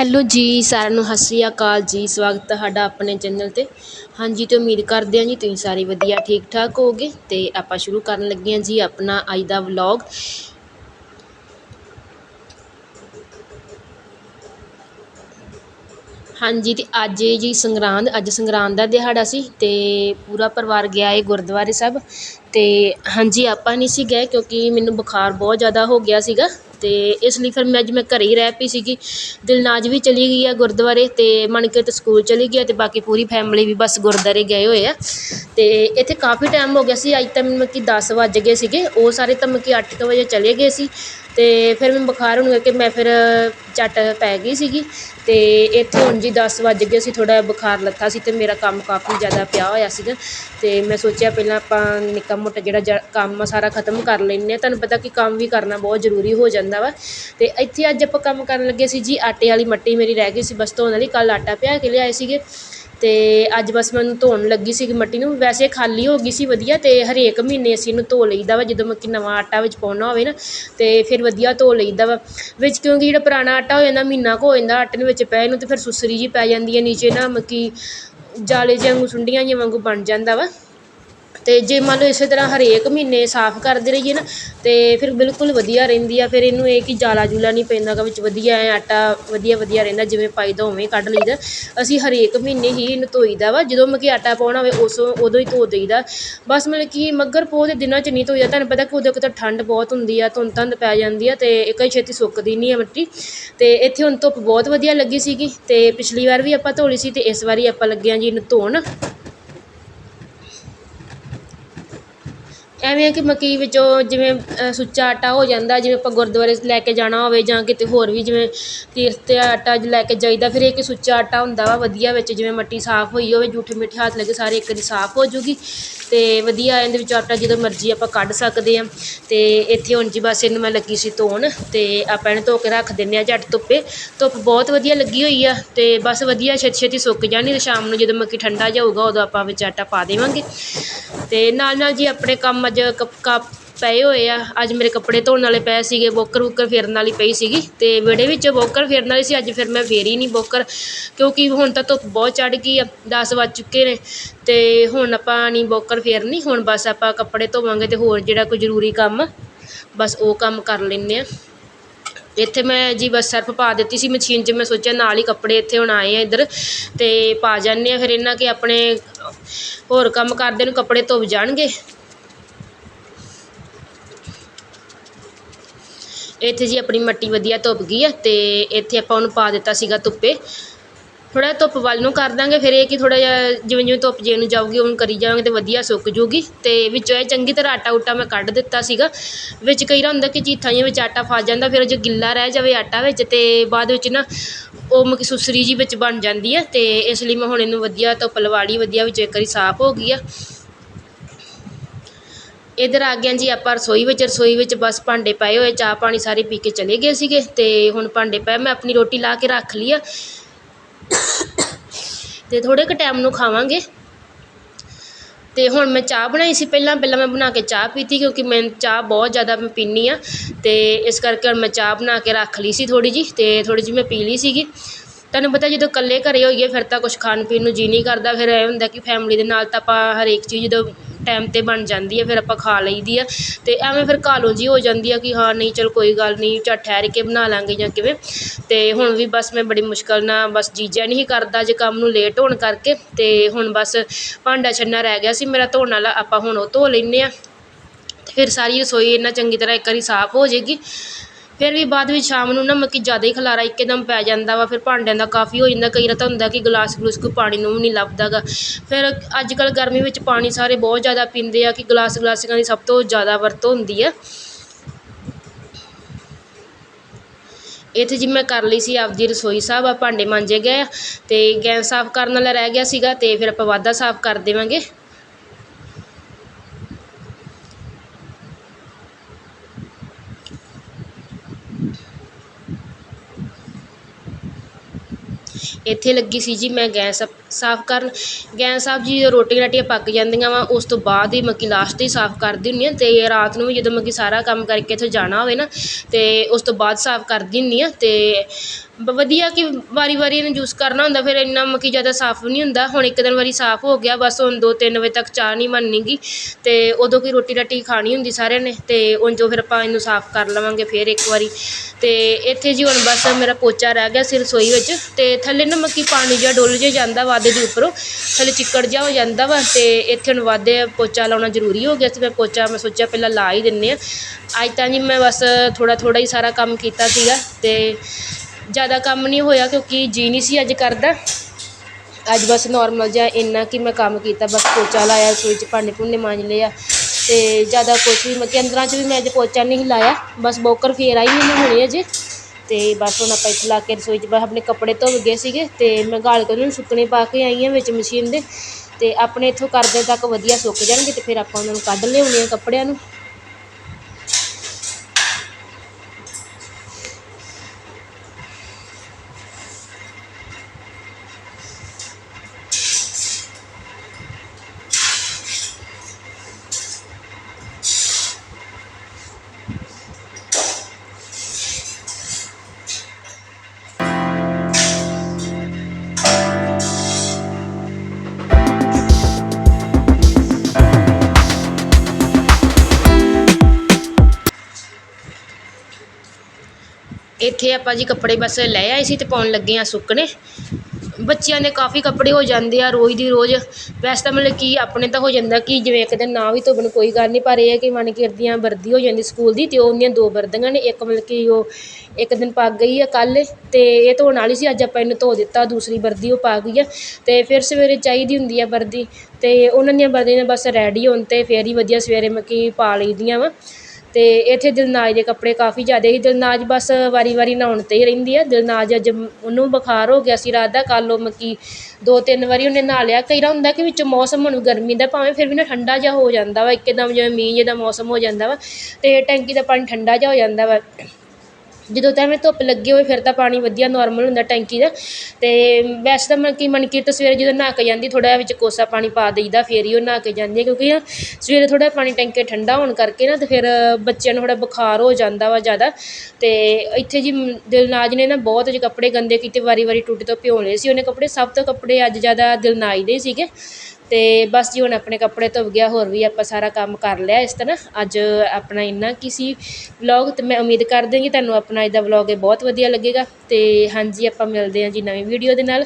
Hello ਜੀ, ਸਾਰਿਆਂ ਨੂੰ ਸਤਿ ਸ਼੍ਰੀ ਅਕਾਲ ਜੀ, ਸਵਾਗਤ ਹੈ ਤੁਹਾਡਾ ਆਪਣੇ ਚੈਨਲ ਤੇ। ਹਾਂਜੀ, ਤੇ ਉਮੀਦ ਕਰਦੇ ਹਾਂ ਜੀ ਤੁਸੀਂ ਸਾਰੇ ਵਧੀਆ ਠੀਕ ਠਾਕ ਹੋਗੇ ਤੇ ਆਪਾਂ ਸ਼ੁਰੂ ਕਰਨ ਲੱਗੇ ਹਾਂ ਜੀ ਆਪਣਾ ਅੱਜ ਦਾ ਵਲੌਗ। ਹਾਂਜੀ, ਤੇ ਅੱਜ ਜੀ ਸੰਗਰਾਂਦ, ਅੱਜ ਸੰਗਰਾਂਦ ਦਾ ਦਿਹਾੜਾ ਸੀ ਤੇ ਪੂਰਾ ਪਰਿਵਾਰ ਗਿਆ ਏ ਗੁਰਦੁਆਰੇ ਸਾਹਿਬ। ਤੇ ਹਾਂਜੀ, ਆਪਾਂ ਨਹੀਂ ਸੀ ਗਏ ਕਿਉਂਕਿ ਮੈਨੂੰ ਬੁਖਾਰ ਬਹੁਤ ਜ਼ਿਆਦਾ ਹੋ ਗਿਆ ਸੀਗਾ। ਅਤੇ ਇਸ ਲਈ ਫਿਰ ਮੈਂ ਅੱਜ ਮੈਂ ਘਰੇ ਹੀ ਰਹਿ ਪਈ ਸੀਗੀ। ਦਿਲਨਾਜ ਵੀ ਚਲੀ ਗਈ ਆ ਗੁਰਦੁਆਰੇ ਤੇ ਮਨਕਿਰਤ ਸਕੂਲ ਚਲੀ ਗਿਆ ਅਤੇ ਬਾਕੀ ਪੂਰੀ ਫੈਮਿਲੀ ਵੀ ਬਸ ਗੁਰਦੁਆਰੇ ਗਏ ਹੋਏ ਆ। ਅਤੇ ਇੱਥੇ ਕਾਫੀ ਟਾਈਮ ਹੋ ਗਿਆ ਸੀ। ਅੱਜ ਤਾਂ ਮਤਲਬ ਕਿ ਦਸ ਵੱਜ ਗਏ ਸੀਗੇ। ਉਹ ਸਾਰੇ ਤਾਂ ਮਤਲਬ ਕਿ ਅੱਠ ਕੁ ਵਜੇ ਚਲੇ ਗਏ ਸੀ। ਅਤੇ ਫਿਰ ਮੈਨੂੰ ਬੁਖਾਰ ਹੋਣ ਕਰਕੇ ਮੈਂ ਫਿਰ ਝੱਟ ਪੈ ਗਈ ਸੀਗੀ ਅਤੇ ਇੱਥੇ ਹੁਣ ਜੀ ਦਸ ਵੱਜ ਗਏ ਸੀ ਥੋੜਾ ਬੁਖਾਰ ਲੱਥਾ ਸੀ ਅਤੇ ਮੇਰਾ ਕੰਮ ਕਾਫੀ ਜ਼ਿਆਦਾ ਪਿਆ ਹੋਇਆ ਸੀਗਾ ਅਤੇ ਮੈਂ ਸੋਚਿਆ ਪਹਿਲਾਂ ਆਪਾਂ ਨਿੱਕਾ ਮੋਟਾ ਜਿਹੜਾ ਜ ਕੰਮ ਆ ਸਾਰਾ ਖਤਮ ਕਰ ਲੈਂਦੇ ਹਾਂ। ਤੁਹਾਨੂੰ ਪਤਾ ਕਿ ਕੰਮ ਵੀ ਕਰਨਾ ਬਹੁਤ ਜ਼ਰੂਰੀ ਹੋ ਜਾਂਦਾ ਵਾ ਅਤੇ ਇੱਥੇ ਅੱਜ ਆਪਾਂ ਕੰਮ ਕਰਨ ਲੱਗੇ ਸੀ ਜੀ, ਆਟੇ ਵਾਲੀ ਮੱਟੀ ਮੇਰੀ ਰਹਿ ਗਈ ਸੀ ਬਸ ਧੋਣ ਵਾਲੀ, ਕੱਲ੍ਹ ਆਟਾ ਪਿਆ ਕੇ ਲਿਆਏ ਸੀਗੇ ਅਤੇ ਅੱਜ ਬਸ ਮੈਂ ਉਹਨੂੰ ਧੋਣ ਲੱਗੀ ਸੀਗੀ ਮੱਟੀ ਨੂੰ। ਵੈਸੇ ਖਾਲੀ ਹੋ ਗਈ ਸੀ ਵਧੀਆ ਅਤੇ ਹਰੇਕ ਮਹੀਨੇ ਅਸੀਂ ਇਹਨੂੰ ਧੋ ਲਈਦਾ ਵਾ, ਜਦੋਂ ਮਤਲਬ ਕਿ ਨਵਾਂ ਆਟਾ ਵਿੱਚ ਪਾਉਣਾ ਹੋਵੇ ਨਾ, ਤੇ ਫਿਰ ਵਧੀਆ ਧੋ ਲਈਦਾ ਵਾ। ਵਿੱਚ ਕਿਉਂਕਿ ਜਿਹੜਾ ਪੁਰਾਣਾ ਆਟਾ ਹੋ ਜਾਂਦਾ, ਮਹੀਨਾ ਕੁ ਹੋ ਜਾਂਦਾ ਆਟੇ ਦੇ ਵਿੱਚ ਪਏ ਨੂੰ ਤੇ ਫਿਰ ਸੁਸਰੀ ਜਿਹੀ ਪੈ ਜਾਂਦੀ ਹੈ, ਨੀਚੇ ਨਾ ਮਤਲਬ ਕਿ ਜਾਲੇ ਜਿਹੇ ਵਾਂਗੂ ਸੁੰਡੀਆਂ ਜਿਹੀਆਂ ਵਾਂਗੂ ਬਣ ਜਾਂਦਾ ਵਾ। ਅਤੇ ਜੇ ਮੰਨ ਲਓ ਇਸੇ ਤਰ੍ਹਾਂ ਹਰੇਕ ਮਹੀਨੇ ਸਾਫ਼ ਕਰਦੇ ਰਹੀਏ ਨਾ, ਤੇ ਫਿਰ ਬਿਲਕੁਲ ਵਧੀਆ ਰਹਿੰਦੀ ਆ। ਫਿਰ ਇਹਨੂੰ ਇਹ ਕਿ ਜਾਲਾ ਜੂਲਾ ਨਹੀਂ ਪੈਂਦਾ ਗਾ, ਵਿੱਚ ਵਧੀਆ ਐ ਆਟਾ ਵਧੀਆ ਵਧੀਆ ਰਹਿੰਦਾ, ਜਿਵੇਂ ਪਾਈਦਾ ਉਵੇਂ ਕੱਢ ਲਈਦਾ। ਅਸੀਂ ਹਰੇਕ ਮਹੀਨੇ ਹੀ ਇਹਨੂੰ ਧੋਈਦਾ ਵਾ, ਜਦੋਂ ਮਤਲਬ ਕਿ ਆਟਾ ਪਾਉਣਾ ਹੋਵੇ ਉਸ ਉਦੋਂ ਹੀ ਧੋ ਦਈਦਾ। ਬਸ ਮਤਲਬ ਕਿ ਮੱਘਰ ਪੋਹ ਦੇ ਦਿਨਾਂ 'ਚ ਨਹੀਂ ਧੋਈਦਾ, ਤੁਹਾਨੂੰ ਪਤਾ ਕਿ ਉਦੋਂ ਕਿਤੇ ਠੰਡ ਬਹੁਤ ਹੁੰਦੀ ਆ, ਧੁੰਦ ਧੰਦ ਪੈ ਜਾਂਦੀ ਆ ਅਤੇ ਇੱਕ ਹੀ ਛੇਤੀ ਸੁੱਕਦੀ ਨਹੀਂ ਆ ਮਿੱਟੀ। ਅਤੇ ਇੱਥੇ ਹੁਣ ਧੁੱਪ ਬਹੁਤ ਵਧੀਆ ਲੱਗੀ ਸੀਗੀ ਅਤੇ ਪਿਛਲੀ ਵਾਰ ਵੀ ਆਪਾਂ ਧੋ ਲਈ ਸੀ ਅਤੇ ਇਸ ਵਾਰੀ ਆਪਾਂ ਲੱਗੇ ਹਾਂ ਜੀ ਇਹਨੂੰ ਧੋਣ। ਐਵੇਂ ਆ ਕਿ ਮੱਕੀ ਵਿੱਚੋਂ ਜਿਵੇਂ ਸੁੱਚਾ ਆਟਾ ਹੋ ਜਾਂਦਾ, ਜਿਵੇਂ ਆਪਾਂ ਗੁਰਦੁਆਰੇ ਲੈ ਕੇ ਜਾਣਾ ਹੋਵੇ ਜਾਂ ਕਿਤੇ ਹੋਰ ਵੀ ਜਿਵੇਂ ਤੀਰਥ 'ਤੇ ਆਟਾ ਲੈ ਕੇ ਜਾਈਦਾ, ਫਿਰ ਇਹ ਕਿ ਸੁੱਚਾ ਆਟਾ ਹੁੰਦਾ ਵਾ ਵਧੀਆ ਵਿੱਚ, ਜਿਵੇਂ ਮੱਟੀ ਸਾਫ਼ ਹੋਈ ਹੋਵੇ, ਜੂਠੇ ਮਿੱਠੇ ਹੱਥ ਲੱਗੇ ਸਾਰੇ ਇੱਕ ਵਾਰੀ ਸਾਫ਼ ਹੋ ਜੂਗੀ ਅਤੇ ਵਧੀਆ ਇਹਦੇ ਵਿੱਚੋਂ ਆਟਾ ਜਦੋਂ ਮਰਜ਼ੀ ਆਪਾਂ ਕੱਢ ਸਕਦੇ ਹਾਂ। ਅਤੇ ਇੱਥੇ ਹੁਣ ਜੀ ਬਸ ਇਹਨੂੰ ਮੈਂ ਲੱਗੀ ਸੀ ਧੋਣ ਅਤੇ ਆਪਾਂ ਇਹਨੂੰ ਧੋ ਕੇ ਰੱਖ ਦਿੰਦੇ ਹਾਂ ਝੱਟ ਧੁੱਪੇ। ਧੁੱਪ ਬਹੁਤ ਵਧੀਆ ਲੱਗੀ ਹੋਈ ਆ ਅਤੇ ਬਸ ਵਧੀਆ ਛੇਤੀ ਛੇਤੀ ਸੁੱਕ ਜਾਣੀ ਅਤੇ ਸ਼ਾਮ ਨੂੰ ਜਦੋਂ ਮੱਕੀ ਠੰਡਾ ਜਿਹਾ ਹੋਊਗਾ ਉਦੋਂ ਆਪਾਂ ਵਿੱਚ ਆਟਾ ਪਾ ਦੇਵਾਂਗੇ। ਅਤੇ ਨਾਲ ਨਾਲ ਜੀ ਆਪਣੇ ਕੰਮ ਅੱਜ ਕੱਪ ਕੱਪ ਪਏ ਹੋਏ ਆ। ਅੱਜ ਮੇਰੇ ਕੱਪੜੇ ਧੋਣ ਵਾਲੇ ਪਏ ਸੀਗੇ, ਬੋਕਰ ਵੁਕਰ ਫੇਰਨ ਵਾਲੀ ਪਈ ਸੀਗੀ ਅਤੇ ਵਿਹੜੇ ਵਿੱਚ ਬੋਕਰ ਫੇਰਨ ਵਾਲੀ ਸੀ, ਅੱਜ ਫਿਰ ਮੈਂ ਫੇਰੀ ਨਹੀਂ ਬੋਕਰ ਕਿਉਂਕਿ ਹੁਣ ਤਾਂ ਧੁੱਪ ਬਹੁਤ ਚੜ੍ਹ ਗਈ ਆ 10 ਵੱਜ ਚੁੱਕੇ ਨੇ ਅਤੇ ਹੁਣ ਆਪਾਂ ਨਹੀਂ ਬੋਕਰ ਫੇਰਨੀ, ਹੁਣ ਬਸ ਆਪਾਂ ਕੱਪੜੇ ਧੋਵਾਂਗੇ ਅਤੇ ਹੋਰ ਜਿਹੜਾ ਕੋਈ ਜ਼ਰੂਰੀ ਕੰਮ, ਬਸ ਉਹ ਕੰਮ ਕਰ ਲੈਂਦੇ ਹਾਂ ਇੱਥੇ ਮੈਂ ਜੀ ਬਸ ਸਰਫ ਪਾ ਦਿੱਤੀ ਸੀ ਮਸ਼ੀਨ 'ਚ, ਮੈਂ ਸੋਚਿਆ ਨਾਲ ਹੀ ਕੱਪੜੇ ਇੱਥੇ ਹੁਣ ਆਏ ਆ ਇੱਧਰ ਅਤੇ ਪਾ ਜਾਂਦੇ ਹਾਂ ਫਿਰ ਇਹਨਾਂ ਕਿ ਆਪਣੇ ਹੋਰ ਕੰਮ ਕਰਦੇ ਨੂੰ ਕੱਪੜੇ ਧੁੱਪ ਜਾਣਗੇ। ਇੱਥੇ ਜੀ ਆਪਣੀ ਮੱਟੀ ਵਧੀਆ ਧੁੱਪ ਗਈ ਆ ਅਤੇ ਇੱਥੇ ਆਪਾਂ ਉਹਨੂੰ ਪਾ ਦਿੱਤਾ ਸੀਗਾ ਧੁੱਪੇ। ਥੋੜਾ ਧੁੱਪ ਵੱਲ ਨੂੰ ਕਰ ਦਾਂਗੇ, ਫਿਰ ਇਹ ਕਿ ਥੋੜ੍ਹਾ ਜਿਹਾ ਜਿਵੇਂ ਜਿਵੇਂ ਧੁੱਪ ਜੇ ਨੂੰ ਜਾਊਗੀ, ਉਹਨੂੰ ਕਰੀ ਜਾਵਾਂਗੇ ਤੇ ਵਧੀਆ ਸੁੱਕ ਜੂਗੀ। ਅਤੇ ਵਿੱਚੋਂ ਇਹ ਚੰਗੀ ਤਰ੍ਹਾਂ ਆਟਾ ਉਟਾ ਮੈਂ ਕੱਢ ਦਿੱਤਾ ਸੀਗਾ। ਵਿੱਚ ਕਈ ਵਾਰ ਹੁੰਦਾ ਕਿ ਚੀਥਾਂ ਜਿਹੀਆਂ ਵਿੱਚ ਆਟਾ ਫਸ ਜਾਂਦਾ, ਫਿਰ ਜੇ ਗਿੱਲਾ ਰਹਿ ਜਾਵੇ ਆਟਾ ਵਿੱਚ ਅਤੇ ਬਾਅਦ ਵਿੱਚ ਨਾ ਉਹ ਮਤਲਬ ਕਿ ਸੁਸਰੀ ਜਿਹੀ ਵਿੱਚ ਬਣ ਜਾਂਦੀ ਹੈ ਅਤੇ ਇਸ ਲਈ ਮੈਂ ਹੁਣ ਇਹਨੂੰ ਵਧੀਆ ਧੁੱਪ ਲਵਾ ਲਈ ਵਧੀਆ ਵਿੱਚ ਇੱਕ ਵਾਰੀ ਸਾਫ਼ ਹੋ ਗਈ ਆ। ਇੱਧਰ ਆ ਗਿਆ ਜੀ, ਆਪਾਂ ਰਸੋਈ ਵਿੱਚ ਰਸੋਈ ਵਿੱਚ ਬਸ ਭਾਂਡੇ ਪਏ ਹੋਏ, ਚਾਹ ਪਾਣੀ ਸਾਰੇ ਪੀ ਕੇ ਚਲੇ ਗਏ ਸੀਗੇ ਅਤੇ ਹੁਣ ਭਾਂਡੇ ਪਏ, ਮੈਂ ਆਪਣੀ ਰੋਟੀ ਲਾ ਕੇ ਰੱਖ ਲਈ ਆ। ਅਤੇ ਥੋੜ੍ਹੇ ਕੁ ਟਾਈਮ ਨੂੰ ਖਾਵਾਂਗੇ। ਅਤੇ ਹੁਣ ਮੈਂ ਚਾਹ ਬਣਾਈ ਸੀ ਪਹਿਲਾਂ ਪਹਿਲਾਂ ਮੈਂ ਬਣਾ ਕੇ ਚਾਹ ਪੀਤੀ ਕਿਉਂਕਿ ਮੈਂ ਚਾਹ ਬਹੁਤ ਜ਼ਿਆਦਾ ਮੈਂ ਪੀਂਦੀ ਹਾਂ ਅਤੇ ਇਸ ਕਰਕੇ ਹੁਣ ਮੈਂ ਚਾਹ ਬਣਾ ਕੇ ਰੱਖ ਲਈ ਸੀ ਥੋੜ੍ਹੀ ਜਿਹੀ ਅਤੇ ਥੋੜ੍ਹੀ ਜਿਹੀ ਮੈਂ ਪੀ ਲਈ ਸੀਗੀ। ਤੁਹਾਨੂੰ ਪਤਾ ਜਦੋਂ ਇਕੱਲੇ ਘਰੇ ਹੋਈਏ ਫਿਰ ਤਾਂ ਕੁਛ ਖਾਣ ਪੀਣ ਨੂੰ ਜੀਅ ਨਹੀਂ ਕਰਦਾ, ਫਿਰ ਇਹ ਹੁੰਦਾ ਕਿ ਫੈਮਿਲੀ ਦੇ ਨਾਲ ਤਾਂ ਆਪਾਂ ਹਰੇਕ ਚੀਜ਼ ਜਦੋਂ ਟਾਈਮ 'ਤੇ ਬਣ ਜਾਂਦੀ ਹੈ, ਫਿਰ ਆਪਾਂ ਖਾ ਲਈਦੀ ਆ ਅਤੇ ਐਵੇਂ ਫਿਰ ਘਾਲੋ ਜਿਹੀ ਹੋ ਜਾਂਦੀ ਆ ਕਿ ਹਾਂ, ਨਹੀਂ, ਚਲ ਕੋਈ ਗੱਲ ਨਹੀਂ, ਝੱਟ ਠਹਿਰ ਕੇ ਬਣਾ ਲਵਾਂਗੇ ਜਾਂ ਕਿਵੇਂ। ਅਤੇ ਹੁਣ ਵੀ ਬਸ ਮੈਂ ਬੜੀ ਮੁਸ਼ਕਿਲ ਨਾਲ ਬਸ ਜੀਜਾ ਨਹੀਂ ਕਰਦਾ ਜੇ ਕੰਮ ਨੂੰ ਲੇਟ ਹੋਣ ਕਰਕੇ ਅਤੇ ਹੁਣ ਬਸ ਭਾਂਡਾ ਛੰਨਾ ਰਹਿ ਗਿਆ ਸੀ, ਮੇਰਾ ਧੋਣ ਵਾਲਾ ਆਪਾਂ ਹੁਣ ਉਹ ਧੋ ਲੈਂਦੇ ਹਾਂ ਤੇ ਫਿਰ ਸਾਰੀ ਰਸੋਈ ਇੰਨਾ ਚੰਗੀ ਤਰ੍ਹਾਂ ਇੱਕ ਵਾਰੀ ਸਾਫ਼ ਹੋ ਜਾਵੇਗੀ ਫਿਰ ਵੀ ਬਾਅਦ ਵਿੱਚ ਸ਼ਾਮ ਨੂੰ ਨਾ ਮੱਕੀ ਜ਼ਿਆਦਾ ਹੀ ਖਲਾਰਾ ਇੱਕਦਮ ਪੈ ਜਾਂਦਾ ਵਾ, ਫਿਰ ਭਾਂਡਿਆਂ ਦਾ ਕਾਫੀ ਹੋ ਜਾਂਦਾ, ਕਈ ਵਾਰ ਤਾਂ ਹੁੰਦਾ ਕਿ ਗਲਾਸ ਗਲੂਸ ਕੋਈ ਪਾਣੀ ਨੂੰ ਵੀ ਨਹੀਂ ਲੱਭਦਾ ਗਾ ਫਿਰ ਅੱਜ ਕੱਲ੍ਹ ਗਰਮੀ ਵਿੱਚ ਪਾਣੀ ਸਾਰੇ ਬਹੁਤ ਜ਼ਿਆਦਾ ਪੀਂਦੇ ਆ ਕਿ ਗਲਾਸ ਗਲਾਸੀਆਂ ਦੀ ਸਭ ਤੋਂ ਜ਼ਿਆਦਾ ਵਰਤੋਂ ਹੁੰਦੀ ਆ। ਇੱਥੇ ਜੀ ਮੈਂ ਕਰ ਲਈ ਸੀ ਆਪਦੀ ਰਸੋਈ ਸਾਹਿਬ ਆ ਭਾਂਡੇ ਮਾਂਜੇ ਗਏ ਆ ਅਤੇ ਗੈਸ ਸਾਫ਼ ਕਰਨ ਵਾਲਾ ਰਹਿ ਗਿਆ ਸੀਗਾ ਅਤੇ ਫਿਰ ਆਪਾਂ ਵਾਧਾ ਸਾਫ਼ ਕਰ ਦੇਵਾਂਗੇ। ਇੱਥੇ ਲੱਗੀ ਸੀ ਜੀ ਮੈਂ ਗੈਸ ਸਾਫ਼ ਕਰਨ, ਗੈਸ ਸਾਫ਼ ਜੀ ਰੋਟੀਆਂ ਰਾਟੀਆਂ ਪੱਕ ਜਾਂਦੀਆਂ ਵਾ, ਉਸ ਤੋਂ ਬਾਅਦ ਹੀ ਮੱਕੀ ਲਾਸਟ ਹੀ ਸਾਫ਼ ਕਰਦੀ ਹੁੰਦੀ ਹਾਂ ਅਤੇ ਰਾਤ ਨੂੰ ਵੀ ਜਦੋਂ ਮੱਕੀ ਸਾਰਾ ਕੰਮ ਕਰਕੇ ਇੱਥੋਂ ਜਾਣਾ ਹੋਵੇ ਨਾ ਅਤੇ ਉਸ ਤੋਂ ਬਾਅਦ ਸਾਫ਼ ਕਰਦੀ ਹੁੰਦੀ ਹਾਂ ਅਤੇ ਵਧੀਆ ਕਿ ਵਾਰੀ ਵਾਰੀ ਇਹਨੂੰ ਯੂਜ਼ ਕਰਨਾ ਹੁੰਦਾ, ਫਿਰ ਇੰਨਾ ਮੱਕੀ ਜ਼ਿਆਦਾ ਸਾਫ਼ ਵੀ ਨਹੀਂ ਹੁੰਦਾ। ਹੁਣ ਇੱਕ ਦਿਨ ਵਾਰੀ ਸਾਫ਼ ਹੋ ਗਿਆ, ਬਸ ਹੁਣ ਦੋ ਤਿੰਨ ਵਜੇ ਤੱਕ ਚਾਹ ਨਹੀਂ ਬਣਨੀ ਗੀ ਅਤੇ ਉਦੋਂ ਕੋਈ ਰੋਟੀ ਰਾਟੀ ਖਾਣੀ ਹੁੰਦੀ ਸਾਰਿਆਂ ਨੇ ਅਤੇ ਉਂਝ ਫਿਰ ਆਪਾਂ ਇਹਨੂੰ ਸਾਫ਼ ਕਰ ਲਵਾਂਗੇ ਫਿਰ ਇੱਕ ਵਾਰੀ। ਅਤੇ ਇੱਥੇ ਜੀ ਹੁਣ ਬਸ ਮੇਰਾ ਪੋਚਾ ਰਹਿ ਗਿਆ ਸੀ ਰਸੋਈ ਵਿੱਚ ਅਤੇ ਥੱਲੇ ਨਾ ਮੱਕੀ ਪਾਣੀ ਜਿਹਾ ਡੁੱਲ ਜਿਹਾ ਜਾਂਦਾ ਵਾਧੇ ਦੇ ਉੱਪਰੋਂ, ਥੱਲੇ ਚਿੱਕੜ ਜਿਹਾ ਹੋ ਜਾਂਦਾ ਵਾ ਅਤੇ ਇੱਥੇ ਹੁਣ ਵਾਧੇ ਪੋਚਾ ਲਾਉਣਾ ਜ਼ਰੂਰੀ ਹੋ ਗਿਆ ਸੀ ਮੈਂ ਪੋਚਾ ਮੈਂ ਸੋਚਿਆ ਪਹਿਲਾਂ ਲਾ ਹੀ ਦਿੰਦੇ ਹਾਂ ਅੱਜ ਤਾਂ ਜੀ ਮੈਂ ਬਸ ਥੋੜ੍ਹਾ ਥੋੜ੍ਹਾ ਹੀ ਸਾਰਾ ਕੰਮ ਕੀਤਾ ਸੀਗਾ ਅਤੇ ਜ਼ਿਆਦਾ ਕੰਮ ਨਹੀਂ ਹੋਇਆ ਕਿਉਂਕਿ ਜੀ ਨਹੀਂ ਸੀ ਅੱਜ ਕਰਦਾ। ਅੱਜ ਬਸ ਨੋਰਮਲ ਜਿਹਾ ਇੰਨਾ ਕਿ ਮੈਂ ਕੰਮ ਕੀਤਾ, ਬਸ ਪੋਚਾ ਲਾਇਆ, ਰਸੋਈ 'ਚ ਭਾਂਡੇ ਭੁੰਡੇ ਮਾਂਜ ਲਏ ਆ ਅਤੇ ਜ਼ਿਆਦਾ ਕੁਛ ਵੀ ਮਤਲਬ ਕਿ ਅੰਦਰਾਂ 'ਚ ਵੀ ਮੈਂ ਅੱਜ ਪੋਚਾ ਨਹੀਂ ਲਾਇਆ, ਬਸ ਬੋਕਰ ਫੇਰ ਆਈ ਮੈਨੂੰ ਹੁਣੇ ਅਜੇ ਅਤੇ ਬਸ ਹੁਣ ਆਪਾਂ ਇੱਥੇ ਲਾ ਕੇ ਰਸੋਈ 'ਚ ਬਸ ਆਪਣੇ ਕੱਪੜੇ ਧੁੱਪ ਗਏ ਸੀਗੇ ਅਤੇ ਮੈਂ ਗਾਲ ਕੇ ਉਹਨਾਂ ਨੂੰ ਸੁੱਕਣੇ ਪਾ ਕੇ ਆਈ ਹਾਂ ਵਿੱਚ ਮਸ਼ੀਨ ਦੇ ਅਤੇ ਆਪਣੇ ਇੱਥੋਂ ਕਰਦੇ ਤੱਕ ਵਧੀਆ ਸੁੱਕ ਜਾਣਗੇ ਅਤੇ ਫਿਰ ਆਪਾਂ ਉਹਨਾਂ ਨੂੰ ਕੱਢ ਲਿਆਉਂਦੇ ਹਾਂ ਕੱਪੜਿਆਂ ਨੂੰ। ਇੱਥੇ ਆਪਾਂ ਜੀ ਕੱਪੜੇ ਬਸ ਲੈ ਆਏ ਸੀ ਅਤੇ ਪਾਉਣ ਲੱਗੇ ਹਾਂ ਸੁੱਕਣੇ। ਬੱਚਿਆਂ ਦੇ ਕਾਫੀ ਕੱਪੜੇ ਹੋ ਜਾਂਦੇ ਆ ਰੋਜ਼ ਦੀ ਰੋਜ਼। ਵੈਸੇ ਤਾਂ ਮਤਲਬ ਕਿ ਆਪਣੇ ਤਾਂ ਹੋ ਜਾਂਦਾ ਕਿ ਜਿਵੇਂ ਇੱਕ ਦਿਨ ਨਾ ਵੀ ਧੋਵਣ ਕੋਈ ਗੱਲ ਨਹੀਂ, ਪਰ ਇਹ ਹੈ ਕਿ ਮਨ ਕਰਦੀਆਂ ਵਰਦੀ ਹੋ ਜਾਂਦੀ ਸਕੂਲ ਦੀ ਅਤੇ ਉਹਦੀਆਂ ਦੋ ਵਰਦੀਆਂ ਨੇ, ਇੱਕ ਮਤਲਬ ਕਿ ਉਹ ਇੱਕ ਦਿਨ ਪੱਕ ਗਈ ਆ ਕੱਲ੍ਹ ਅਤੇ ਇਹ ਧੋਣ ਵਾਲੀ ਸੀ, ਅੱਜ ਆਪਾਂ ਇਹਨੂੰ ਧੋ ਦਿੱਤਾ, ਦੂਸਰੀ ਵਰਦੀ ਉਹ ਪਾ ਗਈ ਆ ਅਤੇ ਫਿਰ ਸਵੇਰੇ ਚਾਹੀਦੀ ਹੁੰਦੀ ਆ ਵਰਦੀ ਅਤੇ ਉਹਨਾਂ ਦੀਆਂ ਵਰਦੀਆਂ ਬਸ ਰੈਡੀ ਹੋਣ 'ਤੇ ਫਿਰ ਹੀ ਵਧੀਆ ਸਵੇਰੇ ਮਤਲਬ ਕਿ ਪਾ ਲਈ ਦੀਆਂ ਵਾ। ਅਤੇ ਇੱਥੇ ਦਿਲਨਾਜ ਦੇ ਕੱਪੜੇ ਕਾਫੀ ਜ਼ਿਆਦਾ ਸੀ। ਦਿਲਨਾਜ ਬਸ ਵਾਰੀ ਵਾਰੀ ਨਹਾਉਣ 'ਤੇ ਹੀ ਰਹਿੰਦੀ ਆ। ਦਿਲਨਾਜ ਅੱਜ ਉਹਨੂੰ ਬੁਖਾਰ ਹੋ ਗਿਆ ਸੀ ਰਾਤ ਦਾ। ਕੱਲ੍ਹ ਉਹ ਮੱਕੀ ਦੋ ਤਿੰਨ ਵਾਰੀ ਉਹਨੇ ਨਹਾ ਲਿਆ। ਕਈ ਵਾਰ ਹੁੰਦਾ ਕਿ ਵਿੱਚ ਮੌਸਮ ਹੁਣ, ਗਰਮੀ ਦਾ ਭਾਵੇਂ ਫਿਰ ਵੀ ਨਾ ਠੰਡਾ ਜਿਹਾ ਹੋ ਜਾਂਦਾ ਵਾ। ਇੱਕਦਮ ਜਿਵੇਂ ਮੀਂਹ ਜਿਹਦਾ ਮੌਸਮ ਹੋ ਜਾਂਦਾ ਵਾ ਅਤੇ ਟੈਂਕੀ ਦਾ ਪਾਣੀ ਠੰਡਾ ਜਿਹਾ ਹੋ ਜਾਂਦਾ ਵਾ। ਜਦੋਂ ਤਾਂ ਐਵੇਂ ਧੁੱਪ ਲੱਗੀ ਹੋਵੇ ਫਿਰ ਤਾਂ ਪਾਣੀ ਵਧੀਆ ਨੋਰਮਲ ਹੁੰਦਾ ਟੈਂਕੀ ਦਾ। ਅਤੇ ਵੈਸੇ ਤਾਂ ਮਤਲਬ ਕਿ ਮਨਕੀਰਤ ਸਵੇਰੇ ਜਦੋਂ ਨਹਾ ਕੇ ਜਾਂਦੀ, ਥੋੜ੍ਹਾ ਜਿਹਾ ਵਿੱਚ ਕੋਸਾ ਪਾਣੀ ਪਾ ਦਈਦਾ, ਫਿਰ ਹੀ ਉਹ ਨਹਾ ਕੇ ਜਾਂਦੀ ਕਿਉਂਕਿ ਨਾ ਸਵੇਰੇ ਥੋੜ੍ਹਾ ਪਾਣੀ ਟੈਂਕੀ ਠੰਡਾ ਹੋਣ ਕਰਕੇ ਨਾ ਅਤੇ ਫਿਰ ਬੱਚਿਆਂ ਨੂੰ ਥੋੜ੍ਹਾ ਬੁਖਾਰ ਹੋ ਜਾਂਦਾ ਵਾ ਜ਼ਿਆਦਾ। ਅਤੇ ਇੱਥੇ ਜੀ ਦਿਲਨਾਜ ਨੇ ਨਾ ਬਹੁਤ ਜੇ ਕੱਪੜੇ ਗੰਦੇ ਕੀਤੇ ਵਾਰੀ ਵਾਰੀ ਟੂਟੀ ਤੋਂ ਭਿਉਂ ਲਏ ਸੀ। ਉਹਨੇ ਕੱਪੜੇ ਸਭ ਤੋਂ ਕੱਪੜੇ ਅੱਜ ਜ਼ਿਆਦਾ ਦਿਲਨਾਜ ਦੇ ਸੀਗੇ। ਅਤੇ ਬਸ ਜੀ ਹੁਣ ਆਪਣੇ ਕੱਪੜੇ ਧੁੱਪ ਗਿਆ, ਹੋਰ ਵੀ ਆਪਾਂ ਸਾਰਾ ਕੰਮ ਕਰ ਲਿਆ ਇਸ ਤਰ੍ਹਾਂ। ਅੱਜ ਆਪਣਾ ਇੰਨਾ ਕੀ ਸੀ ਵਲੋਗ ਅਤੇ ਮੈਂ ਉਮੀਦ ਕਰਦੀ ਹਾਂ ਕਿ ਤੁਹਾਨੂੰ ਆਪਣਾ ਅੱਜ ਦਾ ਵਲੋਗ ਇਹ ਬਹੁਤ ਵਧੀਆ ਲੱਗੇਗਾ। ਅਤੇ ਹਾਂਜੀ, ਆਪਾਂ ਮਿਲਦੇ ਹਾਂ ਜੀ ਨਵੀਂ ਵੀਡੀਓ ਦੇ ਨਾਲ।